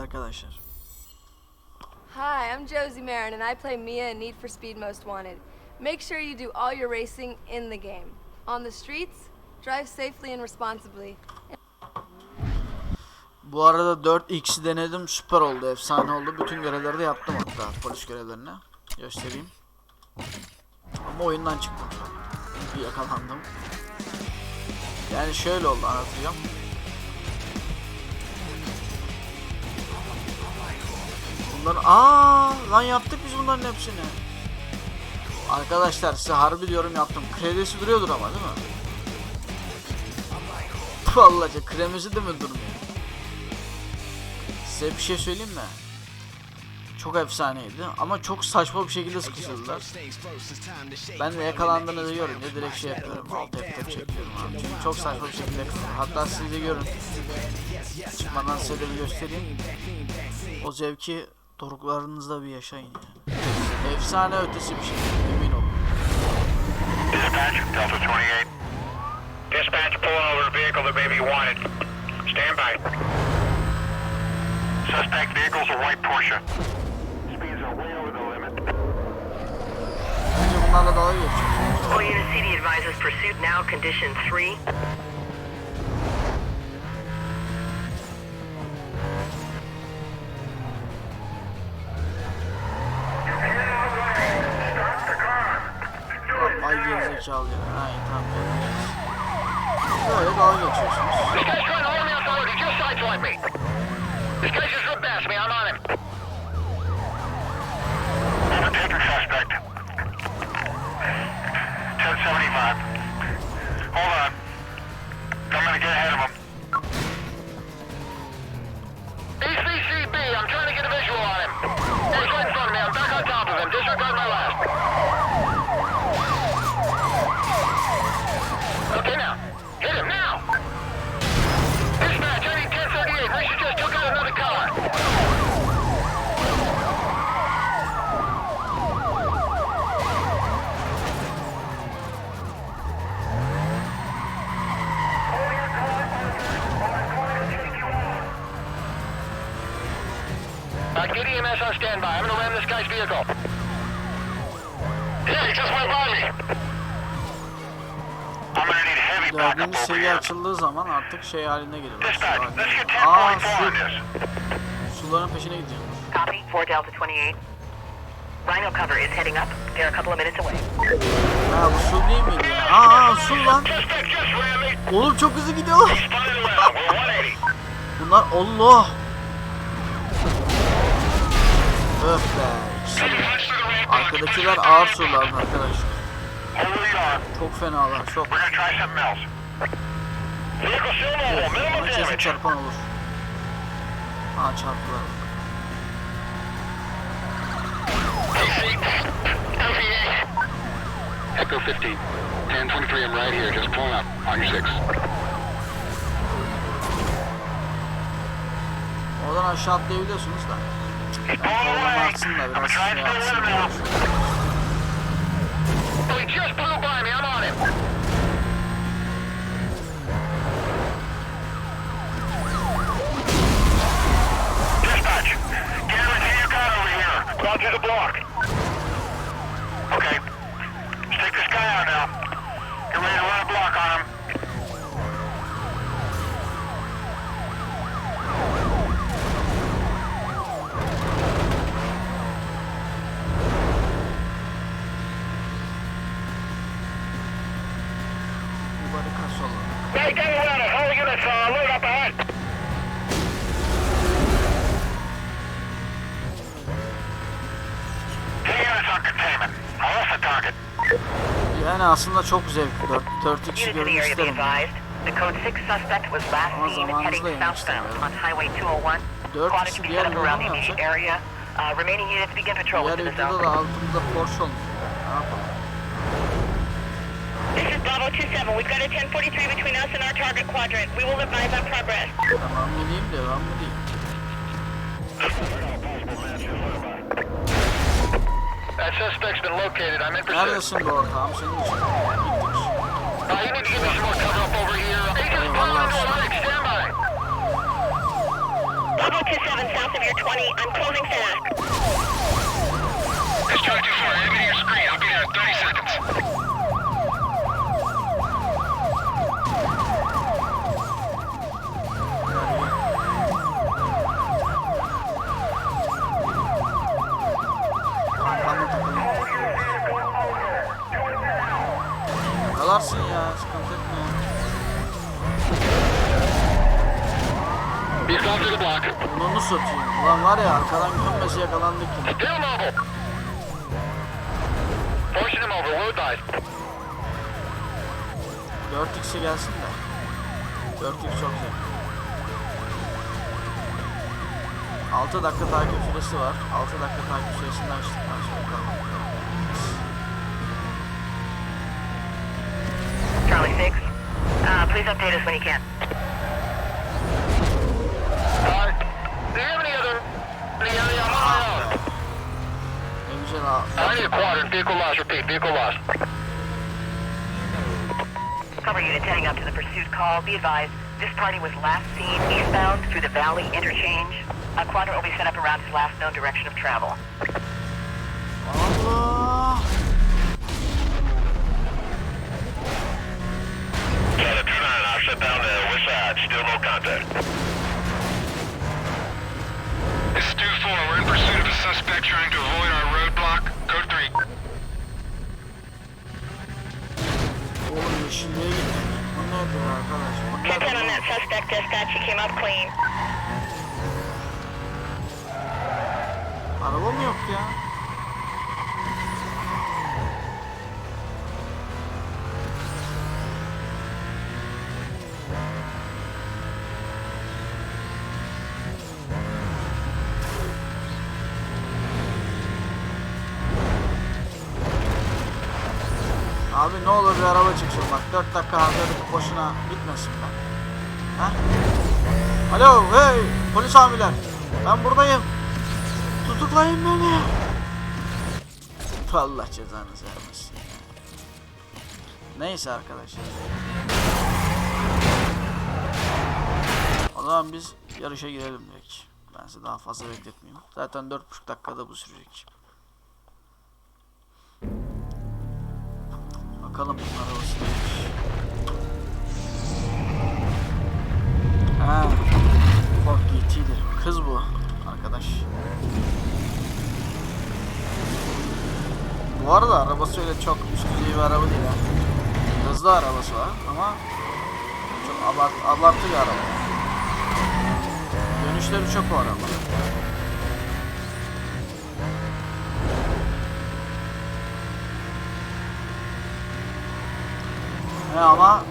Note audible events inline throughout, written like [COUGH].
arkadaşlar. Hi, I'm Josie Marin, and I play Mia in Need for Speed Most Wanted. Make sure you do all your racing in the game. On the streets, drive safely and responsibly. Bu arada 4x'i denedim süper oldu efsane oldu. Bütün görevleri de yaptım hatta polis görevlerini. Göstereyim. Ama oyundan çıktım. Bir yakalandım. Yani şöyle oldu anlatacağım. Bunları aa lan yaptık biz bunların hepsini. Arkadaşlar size harbi diyorum yaptım. Kredisi duruyordur ama değil mi? [LAUGHS] Vallahi kremisi de mi durmuyor? Size bir şey söyleyeyim mi? Çok efsaneydi ama çok saçma bir şekilde sıkıştırdılar. Ben de yakalandığınızı görünce direkt şey yapıyorum. Alt F4 çekiyorum abi. Çünkü çok saçma bir şekilde yakalandım. Hatta siz görün. Çıkmadan size de göstereyim. O zevki doruklarınızda bir yaşayın. ya. Efsane ötesi bir şey. Emin olun. Dispatch, Delta 28. Dispatch pulling over a vehicle that may be wanted. Stand by. Suspect vehicle's a white Porsche. Speeds are way over the limit. Önce bunlarla dalga geçiyorsunuz. All units CD advises pursuit now condition 3. Uh, get EMS on standby. I'm gonna ram this guy's vehicle. Yeah, he just went by me. I'm gonna need heavy backup Dördüncü over seviye here. açıldığı zaman artık şey haline geliyor. Dispatch, let's get Aa 1044 on su. Suların peşine gidiyor. Copy, 4 Delta 28. Rhino cover is heading up. They're a couple of minutes away. Ha bu su değil miydi ya? Aa su lan. Oğlum çok hızlı 180. Bunlar Allah. Öf be. Arkadakiler ağır sular arkadaşlar. Çok fenalar çok. Ama kesin çarpan olur. Ha çarptılar. Echo 15. 1023, I'm right here. Just pulling up on your six. Oradan aşağı atlayabiliyorsunuz da. Atsın da biraz şey yapsın. stay with him now. Oh, he just blew by me. I'm on him. Dispatch, get your car over here. Run through the block. Okay. Let's take this guy out now. Get ready to run a block on him. Bir barikat solladı. Hey, get around it. All units, uh, load up ahead. Two units on containment. I lost the target. Yani aslında çok zevkli. 4, 4 Units kişi in the görmek isterim. advised. The code 6 suspect was last Ama seen zamanınızı heading da yemek southbound istemiyorum. on Highway 201. Dört Squad kişi to be diğer videoda mı yapsak? area. Uh, remaining units begin patrol Diğer videoda zone. da altımızda Porsche olmuş. Ne yapalım? This is Bravo 27. We've got a 1043 between us and our target quadrant. We will advise on progress. Tamam mı diyeyim devam mı diyeyim? Suspect's been located. I'm in pursuit. Neredesin bu ortağım? Senin için. Uh, you need to give me some more cover up over var ya arkadan gömmesi yakalandık yine. Still mobile. Pushing him over. Load dice. 4x'e gelsin de. 4x çok zevkli. 6 dakika takip süresi var. 6 dakika takip süresinden açtıktan sonra bakalım. Charlie 6. Uh, please update us when you can. Uh, do you have any on. I need a quadrant. Vehicle lost. Repeat. Vehicle lost. Cover units heading up to the pursuit call. Be advised, this party was last seen eastbound through the Valley Interchange. A quadrant will be set up around his last known direction of travel. Allah! Charlie 29, I've shut down the west side. Still no contact. This is 2-4. We're in pursuit of a suspect trying to avoid our roadblock. Code 3. Oğlum yeşilliğe gittik. Bu nedir arkadaş? Bu 10 on that suspect dispatch. He came up clean. Araba mı yok ya? Ne olur bir araba çıksın bak 4 dakika harcadık boşuna bitmesin ben. Ha? Alo hey polis abiler ben buradayım. Tutuklayın beni. Allah cezanızı vermesin. Neyse arkadaşlar. O zaman biz yarışa girelim direkt. Ben sizi daha fazla bekletmeyeyim. Zaten 4,5 dakikada bu sürecek. Bakalım arabası neymiş. Ha, Ford GT'di. Kız bu arkadaş. Bu arada arabası öyle çok üst düzey bir araba değil ha. Hızlı arabası var ama çok abart, abartı bir araba. Dönüşleri çok o araba. Ne ama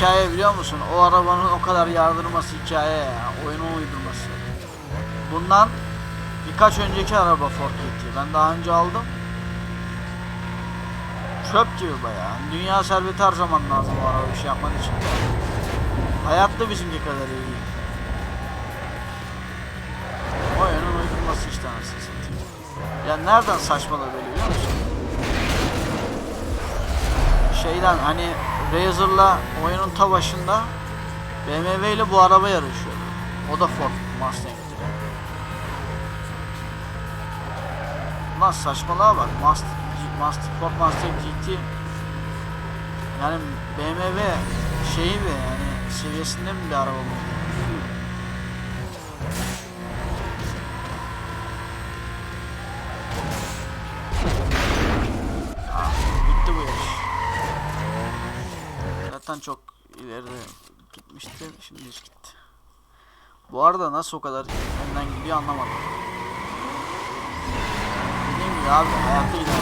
hikaye biliyor musun? O arabanın o kadar yardırması hikaye ya. Oyunun uydurması. Bundan birkaç önceki araba Ford GT. Ben daha önce aldım. Çöp gibi bayağı. Dünya serveti harcaman lazım o araba bir şey yapman için. Hayatta bizimki kadar iyi değil. Oyunun uydurması işte anasını satayım. Ya nereden saçmaladı biliyor musun? şeyden hani Razer'la oyunun ta başında BMW ile bu araba yarışıyordu. O da Ford Mustang'ti. Lan saçmalığa bak. Must, Must, Ford Mustang GT yani BMW şeyi mi yani seviyesinde mi bir araba bu? Zaten çok ileride gitmişti. Şimdi hiç gitti. Bu arada nasıl o kadar önden gidiyor anlamadım. Dediğim gibi abi hayatta gider.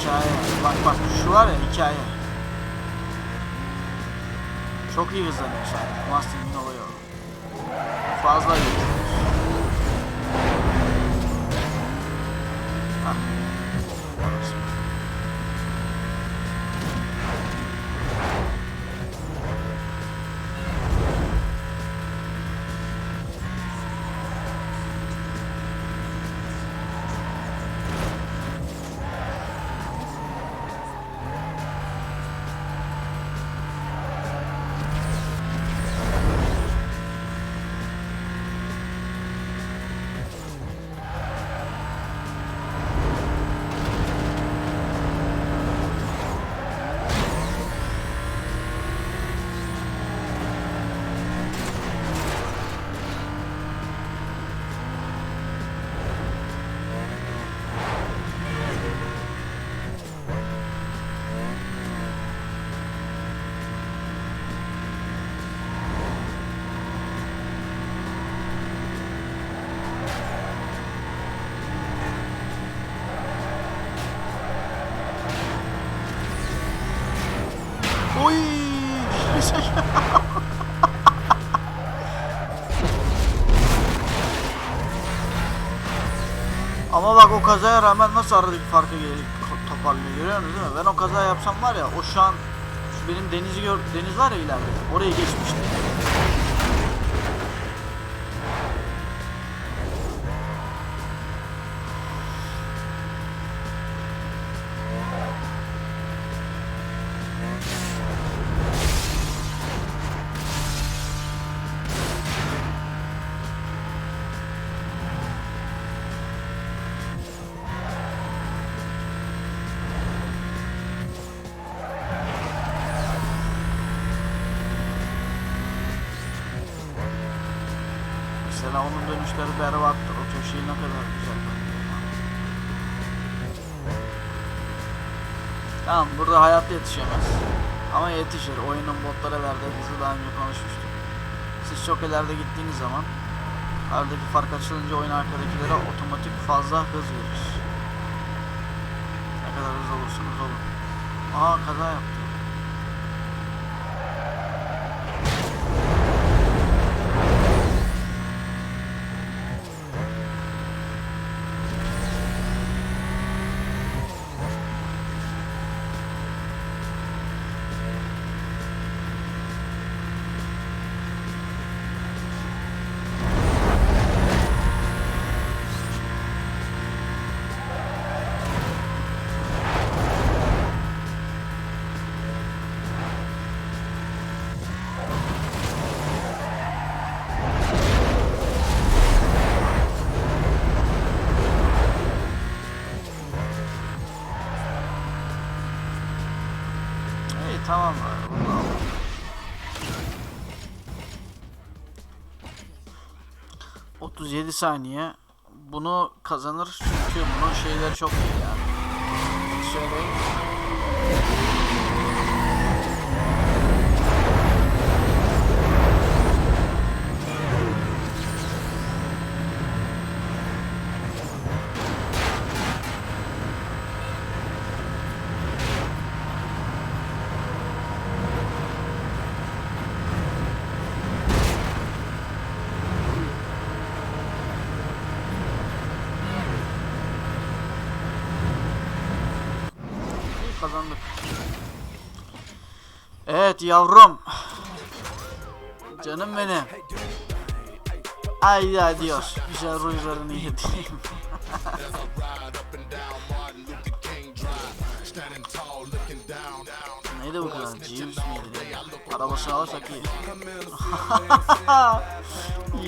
Hikaye. Bak bak şu var ya hikaye. Çok iyi hızlanıyor sen. Mustang'in olayı o. Fazla iyi. Ama bak o kazaya rağmen nasıl aradaki farkı gelip toparlıyor görüyorsunuz değil mi? Ben o kaza yapsam var ya o şu an benim denizi gör deniz var ya ileride oraya geçmişti. Mesela onun dönüşleri berbattır. O köşeyi ne kadar güzel. Tamam burada hayatta yetişemez. Ama yetişir. Oyunun botlara verdiği hızı daha önce konuşmuştuk. Siz çok ileride gittiğiniz zaman aradaki fark açılınca oyun arkadakilere otomatik fazla hız verir. Ne kadar hızlı olursunuz olun. Aa kaza yaptı. Tamam abi. bunu alalım. ...37 saniye... ...bunu kazanır çünkü bunun şeyleri çok iyi yani. Şöyle... İyi kazandık. Evet yavrum. Canım benim. Haydi adios. Güzel rujlarını [LAUGHS] yedireyim. Neydi bu kadar? Jeeves miydi? Arabasını alırsak iyi.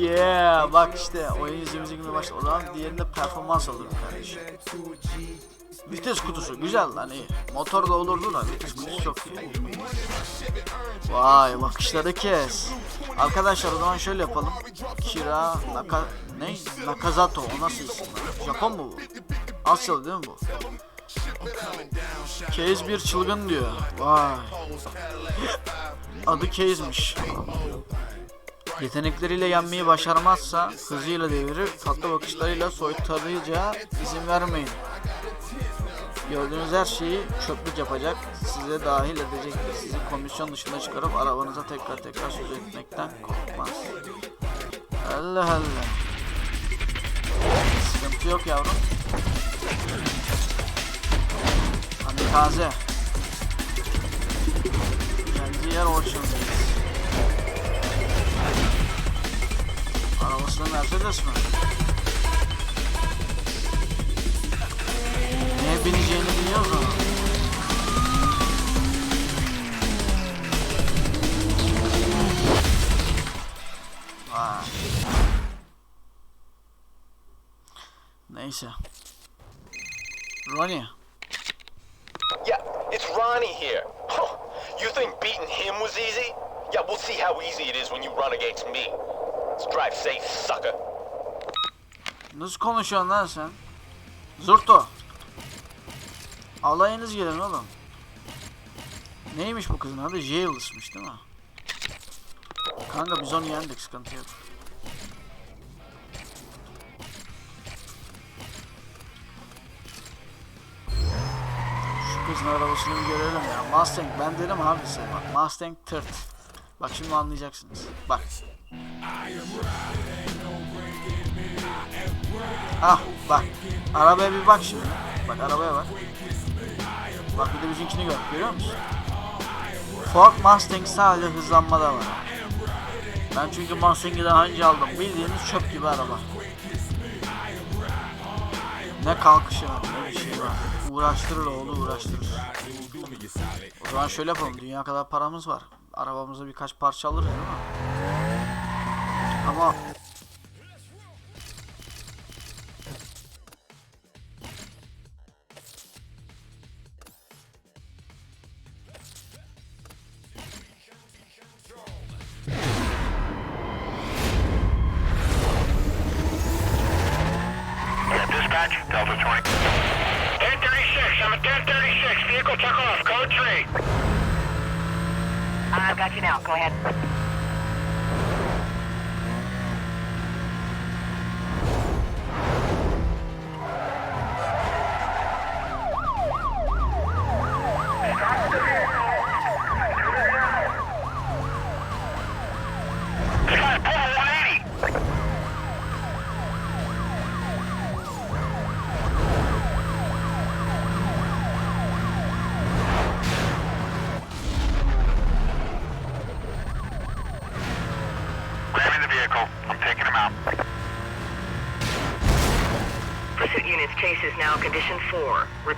[LAUGHS] yeah, bak işte oyun izlemesi gibi başladı. O zaman diğerinde performans alırım kardeşim. Vites kutusu güzel lan iyi. Motor da olurdu da vites kutusu çok iyi. Vay bakışları kes. Arkadaşlar o zaman şöyle yapalım. Kira Naka ne? Nakazato o nasıl isim lan? Japon mu bu? Asyalı değil mi bu? Case bir çılgın diyor. Vay. Adı Case'miş. Yetenekleriyle yenmeyi başarmazsa hızıyla devirir, tatlı bakışlarıyla soytarıyacağı izin vermeyin. Gördüğünüz her şeyi çöplük yapacak, size dahil edecektir. Sizi komisyon dışına çıkarıp arabanıza tekrar tekrar söz etmekten korkmaz. Allah Allah. Sıkıntı yok yavrum. Hadi taze. Geldiği yer Orçun'dayız. Arabası da Mercedes mi? Bineceğini biliyoruz ama. Vay. Neyse. Ronnie. Yeah, it's Ronnie here. Huh, You think beating him was easy? Yeah, we'll see how easy it is when you run against me. Let's drive safe, sucker. Nasıl konuşuyorsun lan sen? Zurto. Alayınız gelin oğlum. Neymiş bu kızın adı? Jails'mış değil mi? Kanka biz onu yendik sıkıntı yok. Şu kızın arabasını bir görelim ya. Mustang ben dedim abi size bak. Mustang tırt. Bak şimdi anlayacaksınız. Bak. Ah bak. Arabaya bir bak şimdi. Bak arabaya bak. Bak bir de bizimkini gör. Görüyor musun? Ford Mustang sadece hızlanmada var. Ben çünkü Mustang'i daha önce aldım. Bildiğiniz çöp gibi araba. Ne kalkışı var ne bir şey var. Uğraştırır oğlu uğraştırır. O zaman şöyle yapalım. Dünya kadar paramız var. Arabamıza birkaç parça alırız değil mi? Ama 1036, I'm at 1036. Vehicle took off. Code 3. I've got you now. Go ahead.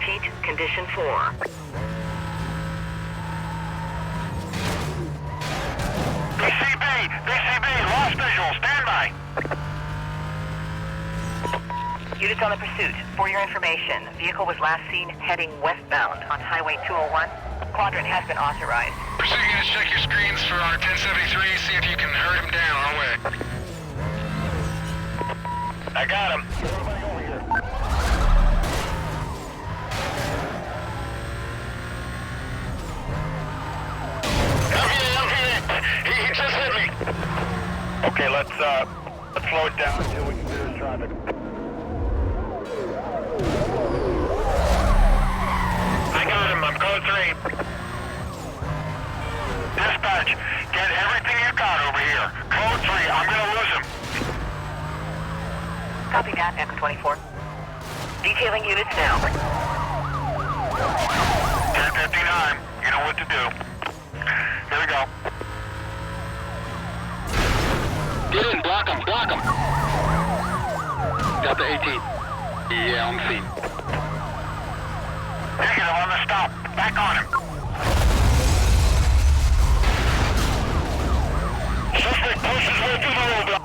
Repeat, condition 4. BCB! BCB! Lost visual. Stand by. Units on the pursuit. For your information, vehicle was last seen heading westbound on Highway 201. Quadrant has been authorized. Pursuit units, check your screens for our 1073. See if you can hurt him down. Our way. I got him. Okay, let's uh, let's slow it down until we can clear his traffic. I got him. I'm code three. Dispatch, get everything you got over here. Code 3, I'm gonna lose him. Copy that, Echo 24. Detailing units now. 1059, you know what to do. Here we go. Get in, block him, block him. Got the 18. Yeah, on feet. Negative on the stop. Back on him. Suspect pushes way through the roadblock.